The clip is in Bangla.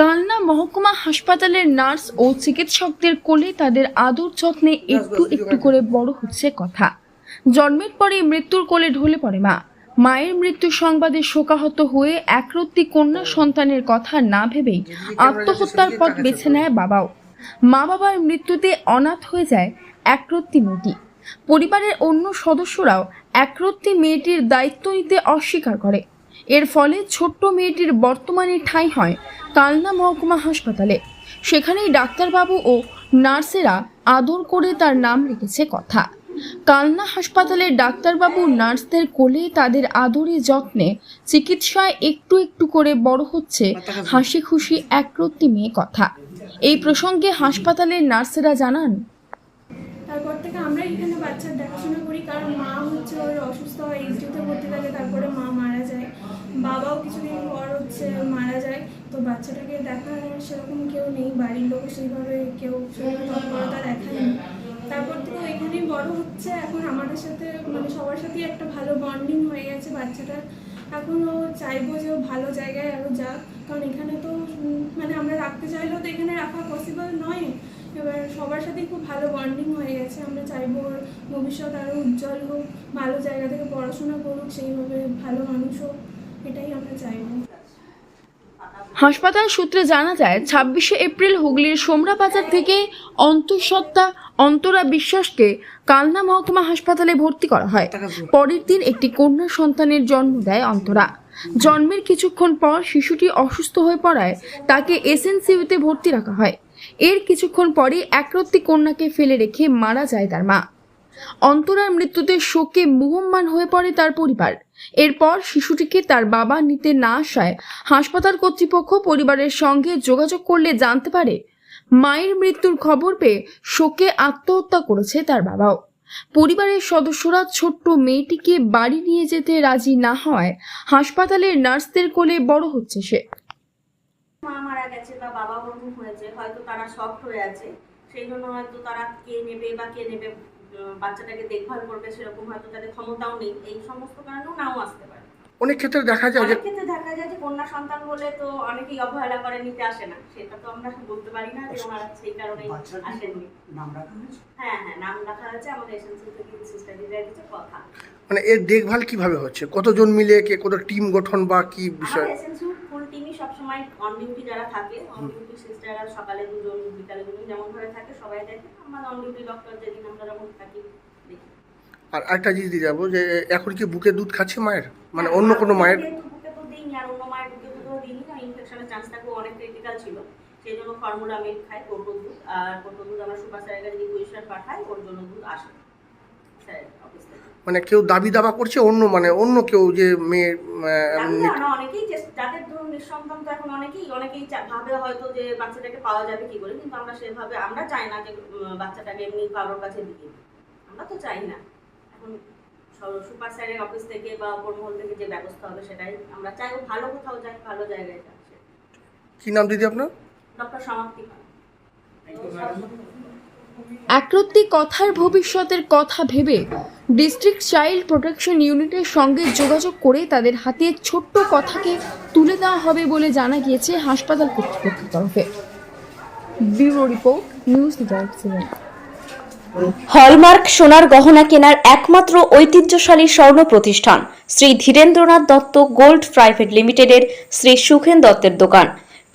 কালনা মহকুমা হাসপাতালের নার্স ও চিকিৎসকদের কোলে তাদের আদর যত্নে একটু একটু করে বড় হচ্ছে কথা। জন্মের পরে মৃত্যুর কোলে ঢলে পড়ে মা। মায়ের মৃত্যু সংবাদে শোকাহত হয়ে একরত্তি কন্যা সন্তানের কথা না ভেবেই আত্মহত্যার পথ বেছে নেয় বাবাও। মা বাবার মৃত্যুতে অনাথ হয়ে যায় একরত্তি মেয়েটি। পরিবারের অন্য সদস্যরাও একরত্তি মেয়েটির দায়িত্ব নিতে অস্বীকার করে। এর ফলে ছোট্ট মেয়েটির বর্তমানে ঠাঁই হয় কালনা মহকুমা হাসপাতালে। সেখানেই ডাক্তারবাবু ও নার্সেরা আদর করে তার নাম রেখেছে কথা। কালনা হাসপাতালের ডাক্তারবাবু নার্সদের কোলে তাদের আদরে যত্নে চিকিৎসায় একটু একটু করে বড় হচ্ছে হাসি খুশি একরত্তি মেয়ে কথা। এই প্রসঙ্গে হাসপাতালের নার্সেরা জানান, তারপর থেকে আমরা এখানে বাচ্চার দেখাশোনা করি, কারণ মা হচ্ছে অসুস্থ হয় এইচডিতে ভর্তি থাকে, তারপরে মা বাবাও কিছুদিন পর হচ্ছে মারা যায়। তো বাচ্চাটাকে দেখার সেরকম কেউ নেই, বাড়ির লোক সেইভাবে কেউ সেভাবে তৎপরতা দেখায়নি। তারপর ও এখানেই বড় হচ্ছে, এখন আমাদের সাথে মানে সবার সাথেই একটা ভালো বন্ডিং হয়ে গেছে বাচ্চাটার। এখন ও চাইব যে ও ভালো জায়গায় আরও যাক, কারণ এখানে তো মানে আমরা রাখতে চাইলেও তো এখানে রাখা পসিবল নয়। এবার সবার সাথেই খুব ভালো বন্ডিং হয়ে গেছে, আমরা চাইব ওর ভবিষ্যৎ আরও উজ্জ্বল হোক, ভালো জায়গা থেকে পড়াশোনা করুক, সেইভাবে ভালো মানুষ হোক। এটাই আমরা হাসপাতাল সূত্রে জানা যায়, ছাব্বিশে এপ্রিল হুগলির সোমরা বাজার থেকে অন্তঃসত্ত্বা অন্তরা বিশ্বাসকে কালনা মহকুমা হাসপাতালে ভর্তি করা হয়। পরের দিন একটি কন্যা সন্তানের জন্ম দেয় অন্তরা। জন্মের কিছুক্ষণ পর শিশুটি অসুস্থ হয়ে পড়ায় তাকে এসএনসিউতে ভর্তি রাখা হয়। এর কিছুক্ষণ পরই একরত্তি কন্যাকে ফেলে রেখে মারা যায় তার মা। অন্তরার মৃত্যুতে শোকে মুহম্মান হয়ে পড়ে তার পরিবার। এরপর শিশুটিকে তার বাবা নিতে না আসায় হাসপাতাল কর্তৃপক্ষ পরিবারের সঙ্গে যোগাযোগ করলে জানতে পারে, মায়ের মৃত্যুর খবর পেয়ে শোকে আত্মহত্যা করেছে তার বাবাও। পরিবারের সদস্যরা ছোট্ট মেয়েটিকে বাড়ি নিয়ে যেতে রাজি না হওয়ায় হাসপাতালের নার্সদের কোলে বড় হচ্ছে সে। মা মারা গেছে বা বাবা ওরকম হয়েছে হয়তো তারা শক্ট হয়ে আছে, সেই জন্য হয়তো তারা কে নেবে বা কে নেবে বাচ্চাটাকে দেখভাল করবে সেরকম হয়তো তাদের ক্ষমতাও নেই। এই সমস্ত কারণেও নাও আসতে পারে। অনেক ক্ষেত্রে দেখা যায় অনেক ক্ষেত্রে দেখা যায় যে কন্যা সন্তান বলে তো অনেকেই অবহেলা করে নিতে আসে না। সেটা তো আমরা বলতে পারি না যে ওনারা সেই কারণেই আসেননি। নাম রাখা হয়েছে? হ্যাঁ হ্যাঁ নাম রাখা হয়েছে। আমাদের এসএনসি থেকে সিস্টার দিদিরা কথা। মানে এর দেখভাল কীভাবে হচ্ছে? কতজন মিলে কে কত টিম গঠন বা কি বিষয়? ফুল অন ডিউটি যারা থাকে অন ডিউটি সিস্টাররা সকালে দুজন বিকালে দুজন যেমন ভাবে থাকে সবাই দেখে। আমাদের অন ডিউটি ডক্টর যেদিন আমরা যখন থাকি দেখি। আর একটা জিনিস দিয়ে যাব যে এখন কি বুকে দুধ খাচ্ছে মায়ের? মানে অন্য কোনো মায়ের? বুকে তো দিইনি আর অন্য মায়ের বুকে তো দিইনি না ইনফেকশনের চান্সটাকে অনেক ক্রিটিক্যাল ছিল। সেই জন্য ফর্মুলা মিল্ক খাই কোটো দুধ। আর কোটো দুধ আমরা সুপার স্যারের কাছে রিকুয়েশন পাঠাই ওর জন্য দুধ আসে। অফিস থেকে মানে কেউ দাবি দাবা করছে অন্য মানে অন্য কেউ যে মেয়ে অনেকেই যাদের ধরুন নিঃসন্তান তো এখন অনেকেই অনেকেই চা- ভাবে হয়তো যে বাচ্চাটাকে পাওয়া যাবে কি করে কিন্তু আমরা সেভাবে আমরা চাই না যে বাচ্চাটাকে এমনি কারোর কাছে দিই। আমরা তো চাই না। এখন সুপার স্যারের অফিস থেকে বা মহল থেকে যে ব্যবস্থা হবে সেটাই আমরা চাই ও ভালো কোথাও যায় ভালো জায়গায় যাচ্ছে কি নাম দিদি আপনার? ডক্টর সমাপ্তি। একরত্তি কথার ভবিষ্যতের কথা ভেবে ডিস্ট্রিক্ট চাইল্ড প্রোটেকশন ইউনিটের সঙ্গে যোগাযোগ করে তাদের হাতে ছোট্ট কথাকে তুলে দেওয়া হবে বলে জানা গিয়েছে হাসপাতাল কর্তৃপক্ষের তরফে। ব্যুরো রিপোর্ট, নিউজ হলমার্ক সোনার গহনা কেনার একমাত্র ঐতিহ্যশালী স্বর্ণ প্রতিষ্ঠান শ্রী ধীরেন্দ্রনাথ দত্ত গোল্ড প্রাইভেট লিমিটেডের শ্রী সুখেন দত্তের দোকান।